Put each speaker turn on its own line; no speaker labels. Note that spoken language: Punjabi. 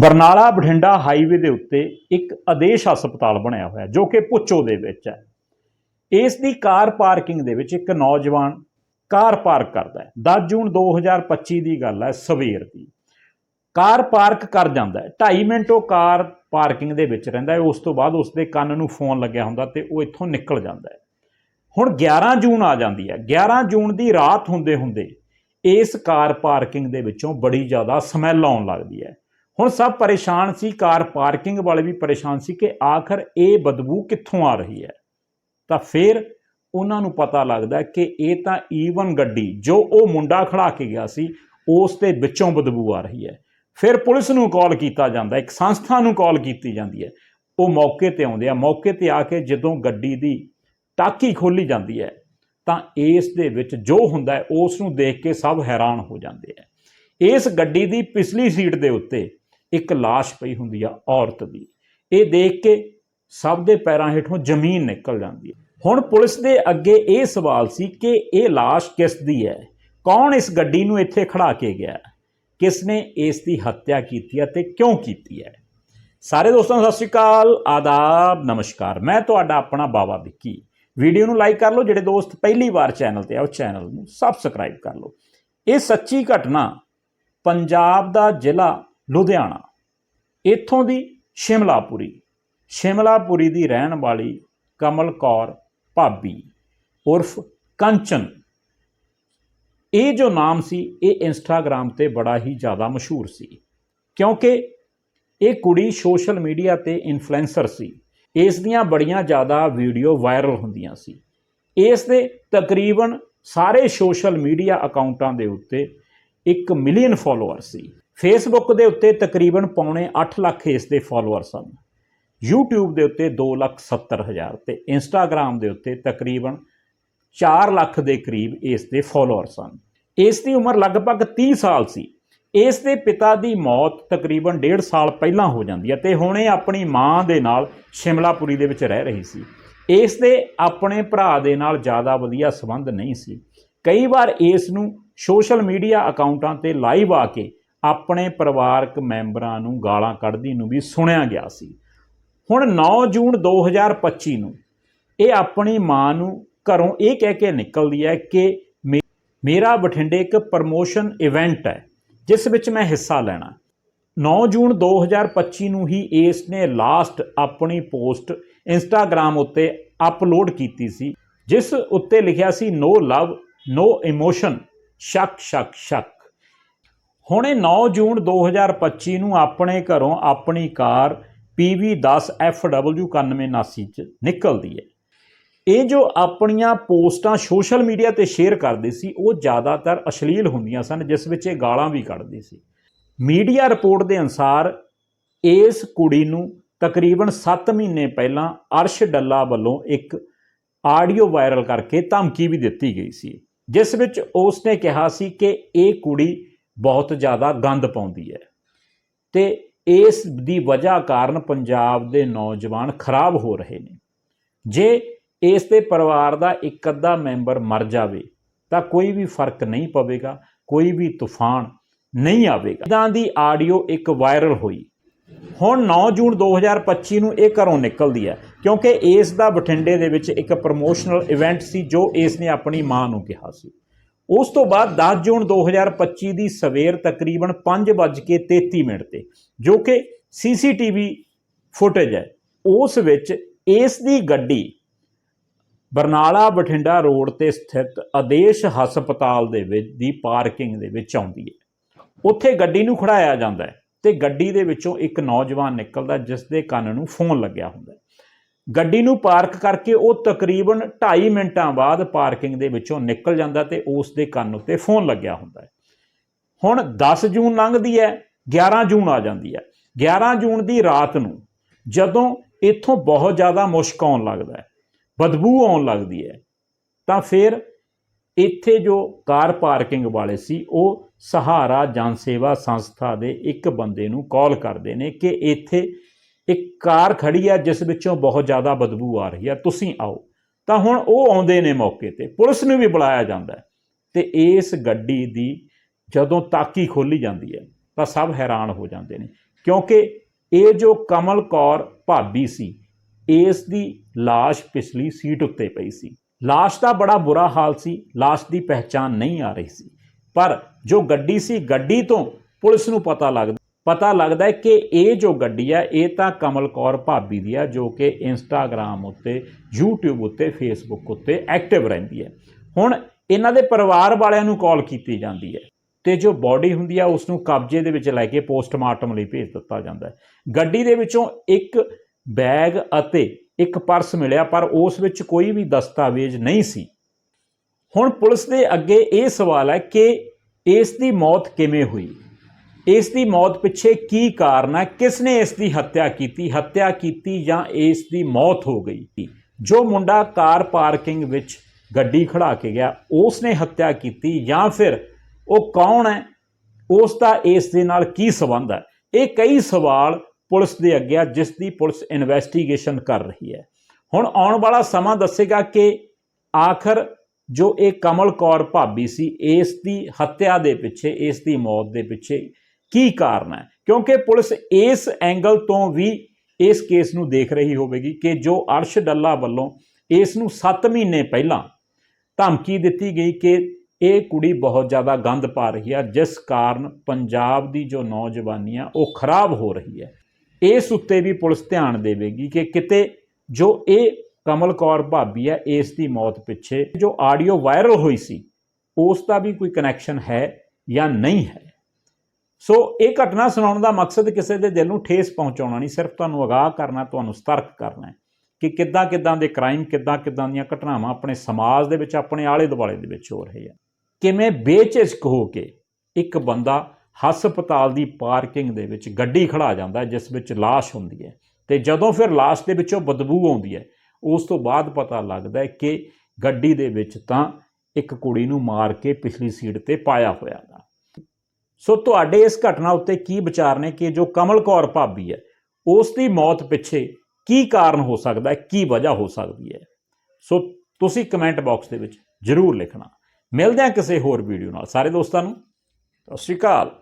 ਬਰਨਾਲਾ ਬਠਿੰਡਾ ਹਾਈਵੇ ਦੇ ਉੱਤੇ ਇੱਕ ਆਦੇਸ਼ ਹਸਪਤਾਲ ਬਣਿਆ ਹੋਇਆ, ਜੋ ਕਿ ਪੁੱਚੋ ਦੇ ਵਿੱਚ ਹੈ। ਇਸ ਦੀ ਕਾਰ ਪਾਰਕਿੰਗ ਦੇ ਵਿੱਚ ਇੱਕ ਨੌਜਵਾਨ ਕਾਰ ਪਾਰਕ ਕਰਦਾ ਹੈ। 10 ਜੂਨ 2025 ਦੀ ਗੱਲ ਹੈ, ਸਵੇਰ ਦੀ। ਕਾਰ ਪਾਰਕ ਕਰ ਜਾਂਦਾ ਹੈ। 2.5 ਮਿੰਟ ਉਹ ਕਾਰ ਪਾਰਕਿੰਗ ਦੇ ਵਿੱਚ ਰਹਿੰਦਾ ਹੈ। ਉਸ ਤੋਂ ਬਾਅਦ ਉਸ ਦੇ ਕੰਨ ਨੂੰ ਫੋਨ ਲੱਗਿਆ ਹੁੰਦਾ ਤੇ ਉਹ ਇੱਥੋਂ ਨਿਕਲ ਜਾਂਦਾ ਹੈ। ਹੁਣ 11 ਜੂਨ ਆ ਜਾਂਦੀ ਹੈ। 11 ਜੂਨ ਦੀ ਰਾਤ ਹੁੰਦੇ ਹੁੰਦੇ ਇਸ ਕਾਰ ਪਾਰਕਿੰਗ ਦੇ ਵਿੱਚੋਂ ਬੜੀ ਜ਼ਿਆਦਾ ਸਮੈਲ ਆਉਣ ਲੱਗਦੀ ਹੈ। ਹੁਣ ਸਭ ਪਰੇਸ਼ਾਨ ਸੀ, ਕਾਰ ਪਾਰਕਿੰਗ ਵਾਲੇ ਵੀ ਪਰੇਸ਼ਾਨ ਸੀ ਕਿ ਆਖਰ ਇਹ ਬਦਬੂ ਕਿੱਥੋਂ ਆ ਰਹੀ ਹੈ? ਤਾਂ ਫਿਰ ਉਹਨਾਂ ਨੂੰ ਪਤਾ ਲੱਗਦਾ ਕਿ ਇਹ ਤਾਂ ਈਵਨ ਗੱਡੀ, ਜੋ ਉਹ ਮੁੰਡਾ ਖੜਾ ਕੇ ਗਿਆ ਸੀ, ਉਸ ਦੇ ਵਿੱਚੋਂ ਬਦਬੂ ਆ ਰਹੀ ਹੈ। ਫਿਰ ਪੁਲਿਸ ਨੂੰ ਕਾਲ ਕੀਤਾ ਜਾਂਦਾ ਇੱਕ ਸੰਸਥਾ ਨੂੰ ਕਾਲ ਕੀਤੀ ਜਾਂਦੀ ਹੈ। ਉਹ ਮੌਕੇ ਤੇ ਆਉਂਦੇ ਆ, ਮੌਕੇ ਤੇ ਆ ਕੇ ਜਦੋਂ ਗੱਡੀ ਦੀ ਟਾਕੀ ਖੋਲੀ ਜਾਂਦੀ ਹੈ, ਤਾਂ ਇਸ ਦੇ ਵਿੱਚ ਜੋ ਹੁੰਦਾ ਹੈ, ਉਸ ਨੂੰ ਦੇਖ ਕੇ ਸਭ ਹੈਰਾਨ ਹੋ ਜਾਂਦੇ ਆ ਇਸ ਗੱਡੀ ਦੀ ਪਿਛਲੀ ਸੀਟ ਦੇ ਉੱਤੇ ਇੱਕ ਲਾਸ਼ ਪਈ ਹੁੰਦੀ ਆ ਔਰਤ ਦੀ। ਇਹ ਦੇਖ ਕੇ ਸਭ ਦੇ ਪੈਰਾਂ ਹੇਠੋਂ ਜ਼ਮੀਨ ਨਿਕਲ ਜਾਂਦੀ ਹੈ ਹੁਣ ਪੁਲਿਸ ਦੇ ਅੱਗੇ ਇਹ ਸਵਾਲ ਸੀ ਕਿ ਇਹ ਲਾਸ਼ ਕਿਸ ਦੀ ਹੈ? ਕੌਣ ਇਸ ਗੱਡੀ ਨੂੰ ਇੱਥੇ ਖੜਾ ਕੇ ਗਿਆ ਕਿਸ ਨੇ ਇਸ ਦੀ ਹੱਤਿਆ ਕੀਤੀ ਹੈ ਤੇ ਕਿਉਂ ਕੀਤੀ ਹੈ? ਸਾਰੇ ਦੋਸਤਾਂ ਨੂੰ ਸਤਿ ਸ਼੍ਰੀ ਅਕਾਲ, ਆਦਾਬ, ਨਮਸਕਾਰ। ਮੈਂ ਤੁਹਾਡਾ ਆਪਣਾ ਬਾਬਾ ਵਿੱਕੀ। ਵੀਡੀਓ ਨੂੰ ਲਾਈਕ ਕਰ ਲਓ, ਜਿਹੜੇ ਦੋਸਤ ਪਹਿਲੀ ਵਾਰ ਚੈਨਲ ਤੇ ਆਓ ਚੈਨਲ ਨੂੰ ਸਬਸਕ੍ਰਾਈਬ ਕਰ ਲਓ। ਇਹ ਸੱਚੀ ਘਟਨਾ ਪੰਜਾਬ ਦਾ ਜ਼ਿਲ੍ਹਾ ਲੁਧਿਆਣਾ। ਇੱਥੋਂ ਦੀ ਸ਼ਿਮਲਾਪੁਰੀ। ਸ਼ਿਮਲਾਪੁਰੀ ਦੀ ਰਹਿਣ ਵਾਲੀ ਕਮਲ ਕੌਰ ਭਾਬੀ ਉਰਫ ਕੰਚਨ। ਇਹ ਜੋ ਨਾਮ ਸੀ, ਇਹ ਇੰਸਟਾਗ੍ਰam ਤੇ ਬੜਾ ਹੀ ਜ਼ਿਆਦਾ ਮਸ਼ਹੂਰ ਸੀ। ਕਿਉਂਕਿ ਇਹ ਕੁੜੀ ਸੋਸ਼ਲ ਮੀਡੀਆ ਤੇ ਇਨਫਲੂਐਂਸਰ ਸੀ। ਇਸ ਦੀਆਂ ਬੜੀਆਂ ਜ਼ਿਆਦਾ ਵੀਡੀਓ ਵਾਇਰਲ ਹੁੰਦੀਆਂ ਸੀ। ਇਸ ਦੇ ਤਕਰੀਬਨ ਸਾਰੇ ਸੋਸ਼ਲ ਮੀਡੀਆ ਅਕਾਊਂਟਾਂ ਦੇ ਉੱਤੇ 1 ਮਿਲੀਅਨ ਫਾਲੋਅਰ ਸੀ। ਫੇਸਬੁੱਕ ਦੇ ਉੱਤੇ ਤਕਰੀਬਨ ਪੌਣੇ 8 ਲੱਖ ਇਸ ਦੇ ਫਾਲੋਅਰ ਸਨ YouTube ਦੇ ਉੱਤੇ 2,70,000 ਤੇ Instagram ਦੇ ਉੱਤੇ ਤਕਰੀਬਨ 4 ਲੱਖ ਦੇ ਕਰੀਬ ਇਸ ਦੇ ਫਾਲੋਅਰ ਸਨ ਇਸ ਦੀ ਉਮਰ ਲਗਭਗ 30 ਸਾਲ ਸੀ। ਇਸ ਦੇ ਪਿਤਾ ਦੀ ਮੌਤ ਤਕਰੀਬਨ 1.5 ਸਾਲ ਪਹਿਲਾਂ ਹੋ ਜਾਂਦੀ ਹੈ ਤੇ ਹੁਣ ਇਹ ਆਪਣੀ ਮਾਂ ਦੇ ਨਾਲ ਸ਼ਿਮਲਾਪੁਰੀ ਦੇ ਵਿੱਚ ਰਹਿ ਰਹੀ ਸੀ। ਇਸ ਦੇ ਆਪਣੇ ਭਰਾ ਦੇ ਨਾਲ ਜ਼ਿਆਦਾ ਵਧੀਆ ਸੰਬੰਧ ਨਹੀਂ ਸੀ। ਕਈ ਵਾਰ ਇਸ ਨੂੰ ਸੋਸ਼ਲ ਮੀਡੀਆ ਅਕਾਊਂਟਾਂ ਤੇ ਲਾਈਵ ਆ ਕੇ ਆਪਣੇ ਪਰਿਵਾਰਕ ਮੈਂਬਰਾਂ ਨੂੰ ਗਾਲਾਂ ਕੱਢਦੀ ਨੂੰ ਵੀ ਸੁਣਿਆ ਗਿਆ ਸੀ। ਹੁਣ 9 ਜੂਨ 2025 ਨੂੰ ਇਹ ਆਪਣੀ ਮਾਂ ਨੂੰ ਘਰੋਂ ਇਹ ਕਹਿ ਕੇ ਨਿਕਲਦੀ ਹੈ ਕਿ ਮੇ- ਮੇਰਾ ਬਠਿੰਡੇ ਇੱਕ ਪ੍ਰਮੋਸ਼ਨ ਇਵੈਂਟ ਹੈ, ਜਿਸ ਵਿੱਚ ਮੈਂ ਹਿੱਸਾ ਲੈਣਾ। 9 ਜੂਨ 2025 ਨੂੰ ਹੀ ਇਸ ਨੇ ਲਾਸਟ ਆਪਣੀ ਪੋਸਟ ਇੰਸਟਾਗ੍ਰam ਉੱਤੇ ਅਪਲੋਡ ਕੀਤੀ ਸੀ, ਜਿਸ ਉੱਤੇ ਲਿਖਿਆ ਸੀ ਨੋ ਲਵ ਨੋ ਇਮੋਸ਼ਨ ਸ਼ੱਕ ਸ਼ੱਕ ਸ਼ੱਕ। ਹੁਣ ਇਹ 9 ਜੂਨ 2025 ਨੂੰ ਆਪਣੇ ਘਰੋਂ ਆਪਣੀ ਕਾਰ PV10FW 9189 ਚ ਨਿਕਲਦੀ ਹੈ। ਇਹ ਜੋ ਆਪਣੀਆਂ ਪੋਸਟਾਂ ਸੋਸ਼ਲ ਮੀਡੀਆ ਤੇ ਸ਼ੇਅਰ ਕਰਦੀ ਸੀ, ਉਹ ਜ਼ਿਆਦਾਤਰ ਅਸ਼ਲੀਲ ਹੁੰਦੀਆਂ ਸਨ, ਜਿਸ ਵਿੱਚ ਇਹ ਗਾਲਾਂ ਵੀ ਕੱਢਦੀ ਸੀ। ਮੀਡੀਆ ਰਿਪੋਰਟ ਦੇ ਅਨੁਸਾਰ, ਇਸ ਕੁੜੀ ਨੂੰ ਤਕਰੀਬਨ 7 ਮਹੀਨੇ ਪਹਿਲਾਂ ਅਰਸ਼ ਡੱਲਾ ਵੱਲੋਂ ਇੱਕ ਆਡੀਓ ਵਾਇਰਲ ਕਰਕੇ ਧਮਕੀ ਵੀ ਦਿੱਤੀ ਗਈ ਸੀ, ਜਿਸ ਵਿੱਚ ਉਸ ਨੇ ਕਿਹਾ ਸੀ ਕਿ ਇਹ ਕੁੜੀ ਬਹੁਤ ਜ਼ਿਆਦਾ ਗੰਦ ਪਾਉਂਦੀ ਹੈ। ਤੇ ਇਸ ਦੀ ਵਜ੍ਹਾ ਕਾਰਨ ਪੰਜਾਬ ਦੇ ਨੌਜਵਾਨ ਖਰਾਬ ਹੋ ਰਹੇ ਨੇ। ਜੇ ਇਸ ਦੇ ਪਰਿਵਾਰ ਦਾ ਇੱਕ ਅੱਧਾ ਮੈਂਬਰ ਮਰ ਜਾਵੇ, ਤਾਂ ਕੋਈ ਵੀ ਫ਼ਰਕ ਨਹੀਂ ਪਵੇਗਾ, ਕੋਈ ਵੀ ਤੂਫਾਨ ਨਹੀਂ ਆਵੇਗਾ। ਇਦਾਂ ਦੀ ਆਡੀਓ ਇੱਕ ਵਾਇਰਲ ਹੋਈ। ਹੁਣ 9 ਜੂਨ 2025 ਨੂੰ ਇਹ ਘਰੋਂ ਨਿਕਲਦੀ ਹੈ, ਕਿਉਂਕਿ ਇਸ ਦਾ ਬਠਿੰਡੇ ਦੇ ਵਿੱਚ ਇੱਕ ਪ੍ਰੋਮੋਸ਼ਨਲ ਇਵੈਂਟ ਸੀ, ਜੋ ਇਸ ਨੇ ਆਪਣੀ ਮਾਂ ਨੂੰ ਕਿਹਾ ਸੀ। ਉਸ ਤੋਂ ਬਾਅਦ 10 ਜੂਨ 2025 ਦੀ ਸਵੇਰ ਤਕਰੀਬਨ 5:33 ਮਿੰਟ ਤੇ, ਜੋ ਕਿ ਸੀਸੀਟੀਵੀ ਫੁਟੇਜ ਹੈ। ਉਸ ਵਿੱਚ ਇਸ ਦੀ ਗੱਡੀ ਬਰਨਾਲਾ ਬਠਿੰਡਾ ਰੋਡ ਤੇ ਸਥਿਤ ਆਦੇਸ਼ ਹਸਪਤਾਲ ਦੇ ਵਿੱਚ, ਦੀ ਪਾਰਕਿੰਗ ਦੇ ਵਿੱਚ ਆਉਂਦੀ ਹੈ। ਉੱਥੇ ਗੱਡੀ ਨੂੰ ਖੜਾਇਆ ਜਾਂਦਾ ਹੈ ਤੇ ਗੱਡੀ ਦੇ ਵਿੱਚੋਂ ਇੱਕ ਨੌਜਵਾਨ ਨਿਕਲਦਾ ਜਿਸ ਦੇ ਕੰਨ ਨੂੰ ਫੋਨ ਲੱਗਿਆ ਹੁੰਦਾ ਗੱਡੀ ਨੂੰ ਪਾਰਕ ਕਰਕੇ ਉਹ ਤਕਰੀਬਨ 2.5 ਮਿੰਟਾਂ ਬਾਅਦ ਪਾਰਕਿੰਗ ਦੇ ਵਿੱਚੋਂ ਨਿਕਲ ਜਾਂਦਾ ਤੇ ਉਸ ਦੇ ਕੰਨ ਉੱਤੇ ਫੋਨ ਲੱਗਿਆ ਹੁੰਦਾ ਹੈ। ਹੁਣ 10 ਜੂਨ ਲੰਘਦੀ ਹੈ 11 ਜੂਨ ਆ ਜਾਂਦੀ ਹੈ। 11 ਜੂਨ ਦੀ ਰਾਤ ਨੂੰ ਜਦੋਂ ਇੱਥੋਂ ਬਹੁਤ ਜ਼ਿਆਦਾ ਮੁਸ਼ਕ ਆਉਣ ਲੱਗਦਾ ਹੈ, ਬਦਬੂ ਆਉਣ ਲੱਗਦੀ ਹੈ, ਤਾਂ ਫਿਰ ਇੱਥੇ ਜੋ ਕਾਰ ਪਾਰਕਿੰਗ ਵਾਲੇ ਸੀ, ਉਹ ਸਹਾਰਾ ਜਨ ਸੇਵਾ ਸੰਸਥਾ ਦੇ ਇੱਕ ਬੰਦੇ ਨੂੰ ਕਾਲ ਕਰਦੇ ਨੇ ਕਿ ਇੱਥੇ ਇੱਕ ਕਾਰ ਖੜੀ ਹੈ ਜਿਸ ਵਿੱਚੋਂ ਬਹੁਤ ਜ਼ਿਆਦਾ ਬਦਬੂ ਆ ਰਹੀ ਹੈ ਤੁਸੀਂ ਆਓ। ਤਾਂ ਹੁਣ ਉਹ ਆਉਂਦੇ ਨੇ ਮੌਕੇ ਤੇ। ਪੁਲਿਸ ਨੂੰ ਵੀ ਬੁਲਾਇਆ ਜਾਂਦਾ ਹੈ। ਤੇ ਇਸ ਗੱਡੀ ਦੀ ਜਦੋਂ ਤਾਕੀ ਖੋਲੀ ਜਾਂਦੀ ਹੈ, ਤਾਂ ਸਭ ਹੈਰਾਨ ਹੋ ਜਾਂਦੇ ਨੇ। ਕਿਉਂਕਿ ਇਹ ਜੋ ਕਮਲ ਕੌਰ ਭਾਬੀ ਸੀ, ਇਸ ਦੀ ਲਾਸ਼ ਪਿਛਲੀ ਸੀਟ ਉੱਤੇ ਪਈ ਸੀ। ਲਾਸ਼ ਦਾ ਬੜਾ ਬੁਰਾ ਹਾਲ ਸੀ। ਲਾਸ਼ ਦੀ ਪਹਿਚਾਣ ਨਹੀਂ ਆ ਰਹੀ ਸੀ। ਪਰ ਜੋ ਗੱਡੀ ਸੀ, ਗੱਡੀ ਤੋਂ ਪੁਲਿਸ ਨੂੰ ਪਤਾ ਲੱਗਦਾ ਪਤਾ ਲੱਗਦਾ ਹੈ ਕਿ ਇਹ ਜੋ ਗੱਡੀ ਹੈ, ਇਹ ਤਾਂ ਕਮਲ ਕੌਰ ਭਾਬੀ ਦੀ ਹੈ, ਜੋ ਕਿ ਇੰਸਟਾਗ੍ਰam ਉੱਤੇ, YouTube ਉੱਤੇ, Facebook ਉੱਤੇ ਐਕਟਿਵ ਰਹਿੰਦੀ ਹੈ। ਹੁਣ ਇਹਨਾਂ ਦੇ ਪਰਿਵਾਰ ਵਾਲਿਆਂ ਨੂੰ ਕਾਲ ਕੀਤੀ ਜਾਂਦੀ ਹੈ ਤੇ ਜੋ ਬਾਡੀ ਹੁੰਦੀ ਹੈ ਉਸ ਨੂੰ ਕਬਜ਼ੇ ਦੇ ਵਿੱਚ ਲੈ ਕੇ ਪੋਸਟਮਾਰਟਮ ਲਈ ਭੇਜ ਦਿੱਤਾ ਜਾਂਦਾ ਹੈ। ਗੱਡੀ ਦੇ ਵਿੱਚੋਂ ਇੱਕ ਬੈਗ ਅਤੇ ਇੱਕ ਪਰਸ ਮਿਲਿਆ, ਪਰ ਉਸ ਵਿੱਚ ਕੋਈ ਵੀ ਦਸਤਾਵੇਜ਼ ਨਹੀਂ ਸੀ। ਹੁਣ ਪੁਲਿਸ ਦੇ ਅੱਗੇ ਇਹ ਸਵਾਲ ਹੈ ਕਿ ਇਸ ਦੀ ਮੌਤ ਕਿਵੇਂ ਹੋਈ? ਇਸ ਦੀ ਮੌਤ ਪਿੱਛੇ ਕੀ ਕਾਰਨ ਹੈ? ਕਿਸ ਨੇ ਇਸ ਦੀ ਹੱਤਿਆ ਕੀਤੀ? ਹੱਤਿਆ ਕੀਤੀ ਜਾਂ ਇਸ ਦੀ ਮੌਤ ਹੋ ਗਈ? ਜੋ ਮੁੰਡਾ ਕਾਰ ਪਾਰਕਿੰਗ ਵਿੱਚ ਗੱਡੀ ਖੜਾ ਕੇ ਗਿਆ ਉਸ ਨੇ ਹੱਤਿਆ ਕੀਤੀ ਜਾਂ ਫਿਰ ਉਹ ਕੌਣ ਹੈ? ਉਸ ਦਾ ਇਸ ਦੇ ਨਾਲ ਕੀ ਸਬੰਧ ਹੈ? ਇਹ ਕਈ ਸਵਾਲ ਪੁਲਿਸ ਦੇ ਅੱਗੇ ਆ, ਜਿਸ ਦੀ ਪੁਲਿਸ ਇਨਵੈਸਟੀਗੇਸ਼ਨ ਕਰ ਰਹੀ ਹੈ। ਹੁਣ ਆਉਣ ਵਾਲਾ ਸਮਾਂ ਦੱਸੇਗਾ ਕਿ ਆਖਰ ਜੋ ਇਹ ਕਮਲ ਕੌਰ ਭਾਬੀ ਸੀ, ਇਸ ਦੀ ਹੱਤਿਆ ਦੇ ਪਿੱਛੇ, ਇਸ ਦੀ ਮੌਤ ਦੇ ਪਿੱਛੇ ਕੀ ਕਾਰਨ ਹੈ? ਕਿਉਂਕਿ ਪੁਲਿਸ ਇਸ ਐਂਗਲ ਤੋਂ ਵੀ ਇਸ ਕੇਸ ਨੂੰ ਦੇਖ ਰਹੀ ਹੋਵੇਗੀ ਕਿ ਜੋ ਅਰਸ਼ ਡੱਲਾ ਵੱਲੋਂ ਇਸ ਨੂੰ 7 ਮਹੀਨੇ ਪਹਿਲਾਂ ਧਮਕੀ ਦਿੱਤੀ ਗਈ ਕਿ ਇਹ ਕੁੜੀ ਬਹੁਤ ਜ਼ਿਆਦਾ ਗੰਦ ਪਾ ਰਹੀ ਹੈ ਜਿਸ ਕਾਰਨ ਪੰਜਾਬ ਦੀ ਜੋ ਨੌਜਵਾਨੀ ਆ, ਉਹ ਖਰਾਬ ਹੋ ਰਹੀ ਹੈ। ਇਸ ਉੱਤੇ ਵੀ ਪੁਲਿਸ ਧਿਆਨ ਦੇਵੇਗੀ ਕਿ ਕਿਤੇ ਜੋ ਇਹ ਕਮਲ ਕੌਰ ਭਾਬੀ ਹੈ ਇਸ ਦੀ ਮੌਤ ਪਿੱਛੇ ਜੋ ਆਡੀਓ ਵਾਇਰਲ ਹੋਈ ਸੀ, ਉਸ ਦਾ ਵੀ ਕੋਈ ਕਨੈਕਸ਼ਨ ਹੈ ਜਾਂ ਨਹੀਂ ਹੈ। ਸੋ ਇਹ ਘਟਨਾ ਸੁਣਾਉਣ ਦਾ ਮਕਸਦ ਕਿਸੇ ਦੇ ਦਿਲ ਨੂੰ ਠੇਸ ਪਹੁੰਚਾਉਣਾ ਨਹੀਂ, ਸਿਰਫ ਤੁਹਾਨੂੰ ਅਗਾਹ ਕਰਨਾ, ਤੁਹਾਨੂੰ ਸਤਰਕ ਕਰਨਾ ਹੈ ਕਿ ਕਿੱਦਾਂ ਕਿੱਦਾਂ ਦੇ ਕ੍ਰਾਈਮ ਕਿੱਦਾਂ ਕਿੱਦਾਂ ਦੀਆਂ ਘਟਨਾਵਾਂ ਆਪਣੇ ਸਮਾਜ ਦੇ ਵਿੱਚ, ਆਪਣੇ ਆਲੇ ਦੁਆਲੇ ਦੇ ਵਿੱਚ ਹੋ ਰਹੇ ਆ। ਕਿਵੇਂ ਬੇਚਿਸ਼ਕ ਹੋ ਕੇ ਇੱਕ ਬੰਦਾ ਹਸਪਤਾਲ ਦੀ ਪਾਰਕਿੰਗ ਦੇ ਵਿੱਚ ਗੱਡੀ ਖੜਾ ਜਾਂਦਾ ਜਿਸ ਵਿੱਚ ਲਾਸ਼ ਹੁੰਦੀ ਹੈ ਤੇ ਜਦੋਂ ਫਿਰ ਲਾਸ਼ ਦੇ ਵਿੱਚੋਂ ਬਦਬੂ ਆਉਂਦੀ ਹੈ, ਉਸ ਤੋਂ ਬਾਅਦ ਪਤਾ ਲੱਗਦਾ ਹੈ ਕਿ ਗੱਡੀ ਦੇ ਵਿੱਚ ਤਾਂ ਇੱਕ ਕੁੜੀ ਨੂੰ ਮਾਰ ਕੇ ਪਿਛਲੀ ਸੀਟ ਤੇ ਪਾਇਆ ਹੋਇਆ ਸੋ ਤੁਹਾਡੇ ਇਸ ਘਟਨਾ ਉੱਤੇ ਕੀ ਵਿਚਾਰ ਨੇ ਕਿ ਜੋ ਕਮਲ ਕੌਰ ਭਾਬੀ ਹੈ, ਉਸ ਦੀ ਮੌਤ ਪਿੱਛੇ ਕੀ ਕਾਰਨ ਹੋ ਸਕਦਾ ਹੈ, ਕੀ ਵਜ੍ਹਾ ਹੋ ਸਕਦੀ ਹੈ? ਸੋ ਤੁਸੀਂ ਕਮੈਂਟ ਬਾਕਸ ਦੇ ਵਿੱਚ ਜਰੂਰ ਲਿਖਣਾ। ਮਿਲਦੇ ਹਾਂ ਕਿਸੇ ਹੋਰ ਵੀਡੀਓ ਨਾਲ। ਸਾਰੇ ਦੋਸਤਾਂ ਨੂੰ, ਸਤਿ ਸ਼੍ਰੀ ਅਕਾਲ।